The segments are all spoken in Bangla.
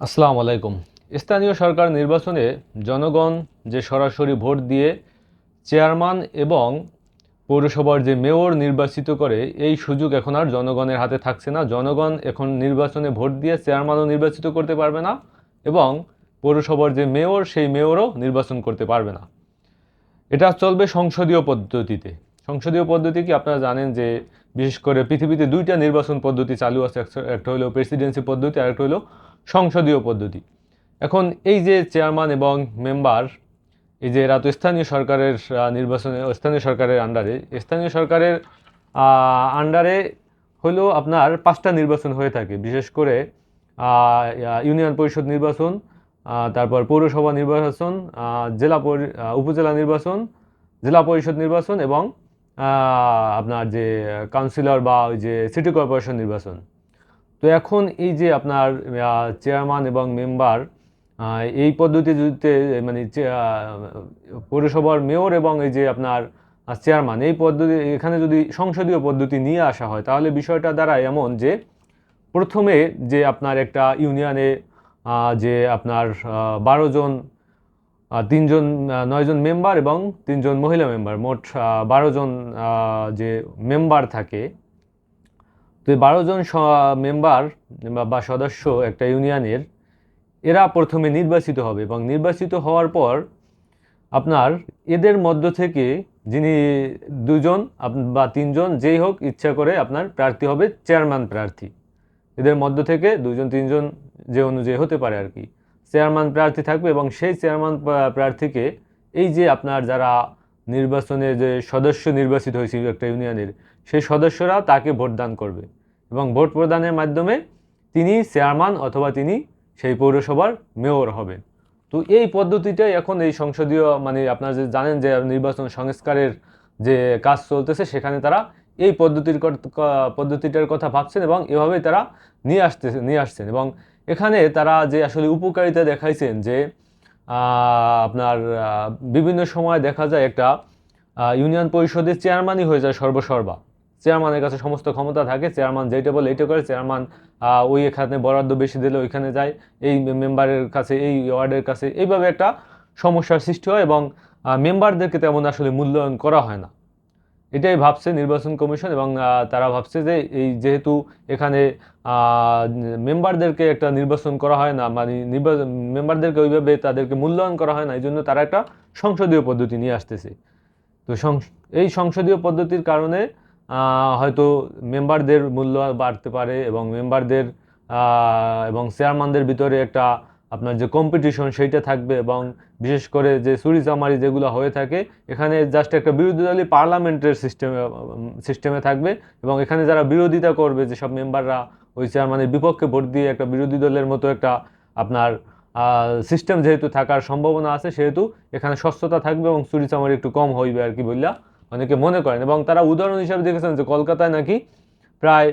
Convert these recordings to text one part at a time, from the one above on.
আসসালামু আলাইকুম। স্থানীয় সরকার নির্বাচনে জনগণ যে সরাসরি ভোট দিয়ে চেয়ারম্যান এবং পৌরসভার যে মেয়র নির্বাচিত করে, এই সুযোগ এখন আর জনগণের হাতে থাকছে না। জনগণ এখন নির্বাচনে ভোট দিয়ে চেয়ারম্যানও নির্বাচিত করতে পারবে না এবং পৌরসভার যে মেয়র, সেই মেয়রও নির্বাচন করতে পারবে না। এটা চলবে সংসদীয় পদ্ধতিতে। সংসদীয় পদ্ধতি কি আপনারা জানেন যে, বিশেষ করে পৃথিবীতে দুইটা নির্বাচন পদ্ধতি চালু আছে, একটা- হলো প্রেসিডেন্সি পদ্ধতি আর একটা হলো সংসদীয় পদ্ধতি। এখন এই যে চেয়ারম্যান এবং মেম্বার, এই যে এরা তো স্থানীয় সরকারের নির্বাচনে, স্থানীয় সরকারের আন্ডারে স্থানীয় সরকারের আন্ডারে হলো আপনার পাঁচটা নির্বাচন হয়ে থাকে। বিশেষ করে ইউনিয়ন পরিষদ নির্বাচন তারপর পৌরসভা নির্বাচন জেলা উপজেলা নির্বাচন, জেলা পরিষদ নির্বাচন এবং আপনার যে কাউন্সিলর বা ওই যে সিটি কর্পোরেশন নির্বাচন। তো এখন এই যে আপনার চেয়ারম্যান এবং মেম্বার এই পদ্ধতিতে মানে পৌরসভার মেয়র এবং এই যে আপনার চেয়ারম্যান এই পদ্ধতি, এখানে যদি সংসদীয় পদ্ধতি নিয়ে আসা হয়, তাহলে বিষয়টা দ্বারা এমন যে, প্রথমে যে আপনার একটা ইউনিয়নে যে আপনার বারো জন তিনজন নয়জন মেম্বার এবং তিনজন মহিলা মেম্বার মোট বারো জন যে মেম্বার থাকে তো এই বারো জন মেম্বার বা সদস্য একটা ইউনিয়নের, এরা প্রথমে নির্বাচিত হবে এবং নির্বাচিত হওয়ার পর আপনার এদের মধ্য থেকে যিনি দুজন বা তিনজন যেই হোক ইচ্ছা করে আপনার প্রার্থী হবে চেয়ারম্যান প্রার্থী। এদের মধ্য থেকে দুজন, তিনজন যে অনুযায়ী হতে পারে আর কি। চেয়ারম্যান প্রার্থী থাকবে এবং সেই চেয়ারম্যান প্রার্থীকে এই যে আপনার যারা নির্বাচনে যে সদস্য নির্বাচিত হয়েছিল একটা ইউনিয়নের সেই সদস্যরা তাকে ভোটদান করবে এবং ভোট প্রদানের মাধ্যমে তিনি চেয়ারম্যান অথবা তিনি সেই পৌরসভার মেয়র হবেন। তো এই পদ্ধতিটাই এখন এই সংসদীয় মানে আপনারা যে জানেন যে নির্বাচন সংস্কারের যে কাজ চলতেছে, সেখানে তারা এই পদ্ধতির পদ্ধতিটার কথা ভাবছেন এবং এভাবেই তারা নিয়ে আসতেছে নিয়ে আসছেন এবং এখানে তারা যে আসলে উপকারিতা দেখাইছেন যে আপনার বিভিন্ন সময় দেখা যায় একটা ইউনিয়ন পরিষদের চেয়ারম্যানই হয়ে যায় সর্বসর্বা। চেয়ারম্যানের কাছে সমস্ত ক্ষমতা থাকে, চেয়ারম্যান যেটা বলে এইটা করে, চেয়ারম্যান ওই এখানে বরাদ্দ বেশি দিলে ওইখানে যায়, এই মেম্বারের কাছে, এই ওয়ার্ডের কাছে, এইভাবে একটা সমস্যার সৃষ্টি হয় এবং মেম্বারদেরকে তেমন আসলে মূল্যায়ন করা হয় না। এটাই ভাবছে নির্বাচন কমিশন এবং তারা ভাবছে যে এই যেহেতু এখানে মেম্বারদেরকে একটা নির্বাচন করা হয় না মানে নির্বাচন মেম্বারদেরকে ওইভাবে তাদেরকে মূল্যায়ন করা হয় না, এই জন্য তারা একটা সংসদীয় পদ্ধতি নিয়ে আসতেছে। তো এই সংসদীয় পদ্ধতির কারণে হয়তো মেম্বারদের মূল্য বাড়তে পারে এবং মেম্বারদের এবং চেয়ারম্যানদের ভিতরে একটা আপনার যে কম্পিটিশন সেইটা থাকবে এবং বিশেষ করে যে চুরিচামারি যেগুলো হয়ে থাকে, এখানে জাস্ট একটা বিরোধী দলই পার্লামেন্টের সিস্টেমে সিস্টেমে থাকবে এবং এখানে যারা বিরোধিতা করবে, যেসব মেম্বাররা ওই চেয়ারম্যানের বিপক্ষে ভোট দিয়ে একটা বিরোধী দলের মতো একটা আপনার সিস্টেম যেহেতু থাকার সম্ভাবনা আছে, সেহেতু এখানে স্বচ্ছতা থাকবে এবং চুরিচামারি একটু কম হইবে আর কি বললা। অনেকে মনে করেন এবং তারা উদাহরণ হিসাবে দেখেছেন যে কলকাতায় নাকি প্রায়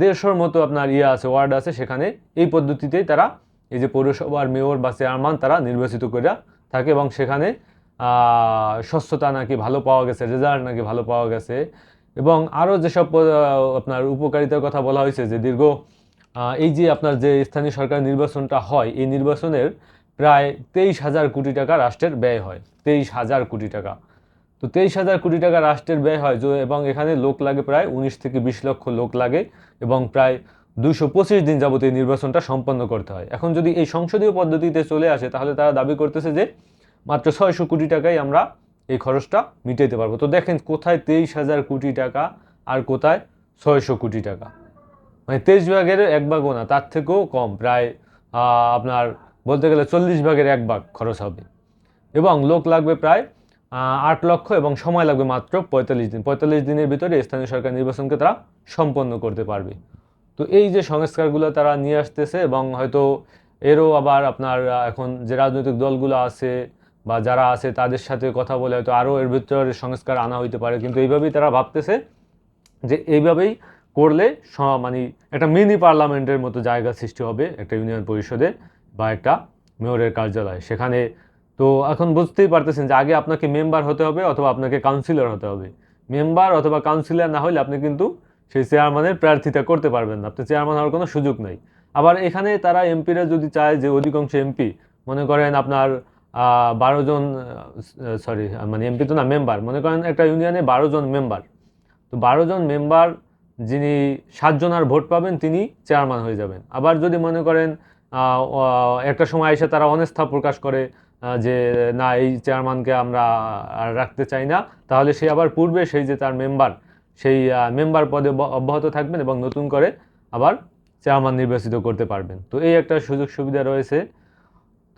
দেড়শোর মতো আপনার ইয়ে আছে, ওয়ার্ড আছে, সেখানে এই পদ্ধতিতেই তারা এই যে পৌরসভার মেয়র বা চেয়ারম্যান তারা নির্বাচিত করে থাকে এবং সেখানে স্বচ্ছতা নাকি ভালো পাওয়া গেছে, রেজাল্ট নাকি ভালো পাওয়া গেছে এবং আরও যেসব আপনার উপকারিতার কথা বলা হয়েছে যে দীর্ঘ এই যে আপনার যে স্থানীয় সরকার নির্বাচনটা হয়, এই নির্বাচনের প্রায় তেইশ হাজার কোটি টাকা রাষ্ট্রের ব্যয় হয়, তেইশ হাজার কোটি টাকা। তো তেইশ হাজার কোটি টাকা রাষ্ট্রের ব্যয় হয় এবং এখানে লোক লাগে প্রায় উনিশ থেকে বিশ লক্ষ লোক লাগে, এবং প্রায় দুশো পঁচিশ দিন যাবত এই নির্বাচনটা সম্পন্ন করতে হয়। এখন যদি এই সংসদীয় পদ্ধতিতে চলে আসে, তাহলে তারা দাবি করতেছে যে মাত্র ছয়শো কোটি টাকায় আমরা এই খরচটা মিটাইতে পারব। তো দেখেন কোথায় তেইশ হাজার কোটি টাকা আর কোথায় ছয়শো কোটি টাকা। মানে তেইশ ভাগের এক ভাগও না, তার থেকেও কম, প্রায় আপনার বলতে গেলে চল্লিশ ভাগের এক ভাগ খরচ হবে। এবং লোক লাগবে প্রায় আট লক্ষ এবং সময় লাগবে মাত্র পঁয়তাল্লিশ দিন। পঁয়তাল্লিশ দিনের ভিতরে স্থানীয় সরকার নির্বাচনকে তারা সম্পন্ন করতে পারবে। তো এই যে সংস্কারগুলো তারা নিয়ে আসতেছে এবং হয়তো এরও আবার আপনার এখন যে রাজনৈতিক দলগুলো আছে বা যারা আছে তাদের সাথে কথা বলে হয়তো আরও এর ভিতরে সংস্কার আনা হইতে পারে। কিন্তু এইভাবেই তারা ভাবতেছে যে এইভাবেই করলে মানে একটা মিনি পার্লামেন্টের মতো জায়গা সৃষ্টি হবে একটা ইউনিয়ন পরিষদে বা একটা মেয়রের কার্যালয়। সেখানে তো এখন বুঝতেই পারতেছেন যে আগে আপনাকে মেম্বার হতে হবে অথবা আপনাকে কাউন্সিলর হতে হবে। মেম্বার অথবা কাউন্সিলর না হলে আপনি কিন্তু সেই চেয়ারম্যানের প্রার্থিতা করতে পারবেন না। আপনি চেয়ারম্যান হওয়ার কোনো সুযোগ নেই। আবার এখানে তারা এমপিরা যদি চায় যে অধিকাংশ এমপি মনে করেন আপনার বারো জন সরি মানে এমপি তো না মেম্বার মনে করেন একটা ইউনিয়নে বারো জন মেম্বার তো বারো জন মেম্বার যিনি সাতজন আর ভোট পাবেন, তিনি চেয়ারম্যান হয়ে যাবেন। আবার যদি মনে করেন একটা সময় এসে তারা অনাস্থা প্রকাশ করে যে, না, এই চেয়ারম্যানকে আমরা আর রাখতে চাই না। তাহলে সে আবার পূর্বে সেই যে তার মেম্বার, সেই মেম্বার পদে অব্যাহত থাকবেন এবং নতুন করে আবার চেয়ারম্যান নির্বাচিত করতে পারবেন। তো এই একটা সুযোগ সুবিধা রয়েছে।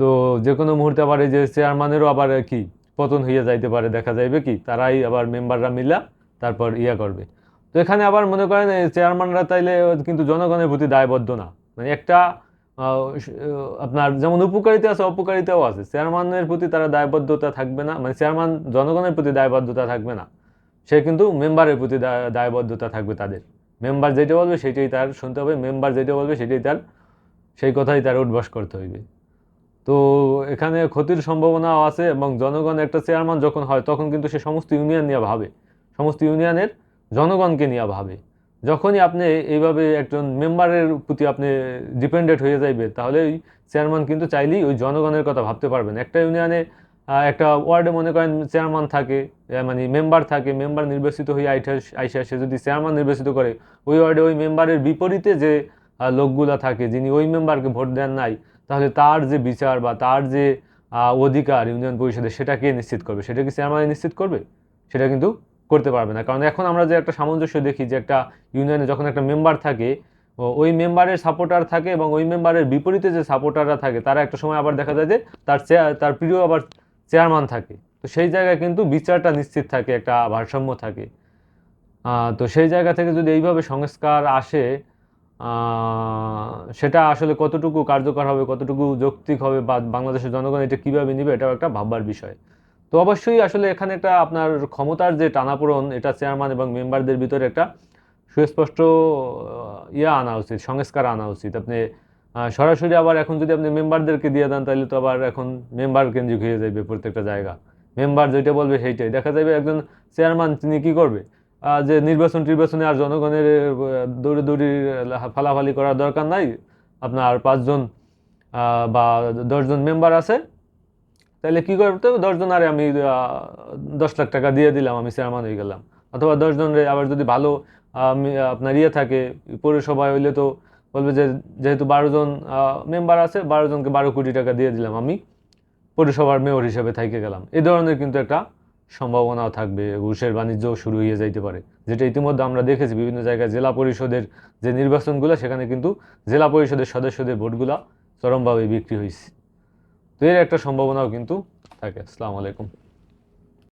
তো যে কোনো মুহূর্তে আবার এই যে চেয়ারম্যানেরও আবার কি পতন হইয়া যাইতে পারে, দেখা যাইবে কি? তারাই আবার মেম্বাররা মিলা তারপর ইয়া করবে। তো এখানে আবার মনে করেন চেয়ারম্যানরা তাইলে কিন্তু জনগণের প্রতি দায়বদ্ধ না। মানে একটা আপনার যেমন উপকারিতা আছে, অপকারিতাও আছে। চেয়ারম্যানের প্রতি তারা দায়বদ্ধতা থাকবে না মানে চেয়ারম্যান জনগণের প্রতি দায়বদ্ধতা থাকবে না। সে কিন্তু মেম্বারের প্রতি দায়- দায়বদ্ধতা থাকবে তাদের। মেম্বার যেটা বলবে সেটাই তার শুনতে হবে, মেম্বার যেটা বলবে সেটাই তার, সেই কথাই তার উদ্বাস করতে হইবে। তো এখানে ক্ষতির সম্ভাবনাও আছে এবং জনগণ, একটা চেয়ারম্যান যখন হয়, তখন কিন্তু সে সমস্ত ইউনিয়ন নিয়ে ভাবে। সমস্ত ইউনিয়নের জনগণকে নিয়ে ভাবে। যখনই আপনি এইভাবে একজন মেম্বারের প্রতি আপনি ডিপেন্ডেন্ট হয়ে যাইবে, তাহলে ওই চেয়ারম্যান কিন্তু চাইলেই ওই জনগণের কথা ভাবতে পারবেন। একটা ইউনিয়নে একটা ওয়ার্ডে মনে করেন চেয়ারম্যান থাকে মানে মেম্বার থাকে মেম্বার নির্বাচিত হয়ে আইসা আইসা, সে যদি চেয়ারম্যান নির্বাচিত করে, ওই ওয়ার্ডে ওই মেম্বারের বিপরীতে যে লোকগুলা থাকে, যিনি ওই মেম্বারকে ভোট দেন নাই, তাহলে তার যে বিচার বা তার যে অধিকার ইউনিয়ন পরিষদে সেটা কে নিশ্চিত করবে? সেটা কি চেয়ারম্যান নিশ্চিত করবে? সেটা কিন্তু করতে পারবে না। কারণ এখন আমরা যে একটা সামঞ্জস্য দেখি যে একটা ইউনিয়নে যখন একটা মেম্বার থাকে ওই মেম্বারের সাপোর্টার থাকে এবং ওই মেম্বারের বিপরীতে যে সাপোর্টাররা থাকে, তারা একটা সময় আবার দেখা যায় যে তার তার প্রিয় আবার চেয়ারম্যান থাকে। তো সেই জায়গায় কিন্তু বিচারটা নিশ্চিত থাকে, একটা ভারসাম্য থাকে। তো সেই জায়গা থেকে যদি এইভাবে সংস্কার আসে সেটা আসলে কতটুকু কার্যকর হবে, কতটুকু যৌক্তিক হবে বা বাংলাদেশের জনগণ এটা কীভাবে নিবে, এটাও একটা ভাববার বিষয়। তো অবশ্যই আসলে এখানে একটা আপনার ক্ষমতার যে টানাপোড়ন, এটা চেয়ারম্যান এবং মেম্বারদের ভিতরে একটা সুস্পষ্ট ইয়া আনা উচিত, সংস্কার আনা উচিত। আপনি সরাসরি আবার এখন যদি আপনি মেম্বারদেরকে দিয়ে দেন, তাহলে তো আবার এখন মেম্বার কেন্দ্রিক হয়ে যাবে প্রত্যেকটা জায়গা। মেম্বার যেটা বলবে সেইটাই। দেখা যাবে একজন চেয়ারম্যান তিনি কী করবে? যে নির্বাচন টির্বাচনে আর জনগণের দৌড়ে দৌড়ি ফালাফালি করার দরকার নাই। আপনার পাঁচজন বা দশজন মেম্বার আছে। তাহলে কি করতে হবে? দশজন আরে আমি দশ লাখ টাকা দিয়ে দিলাম, আমি চেয়ারম্যান হয়ে গেলাম। অথবা দশজন রে আবার যদি ভালো আপনার ইয়ে থাকে, পৌরসভায় হইলে তো বলবে যে, যেহেতু বারো জন মেম্বার আছে, বারো জনকে বারো কোটি টাকা দিয়ে দিলাম আমি, পৌরসভার মেয়র হিসেবে থেকে গেলাম। এই ধরনের কিন্তু একটা সম্ভাবনাও থাকবে, ঘুষের বাণিজ্য শুরু হয়ে যাইতে পারে। যেটা ইতিমধ্যে আমরা দেখেছি, বিভিন্ন জায়গায় জেলা পরিষদের যে নির্বাচনগুলো, সেখানে কিন্তু জেলা পরিষদের সদস্যদের ভোটগুলা চরমভাবে বিক্রি হয়েছে তো এর একটা সম্ভাবনাও কিন্তু থাকে। আসসালামু আলাইকুম।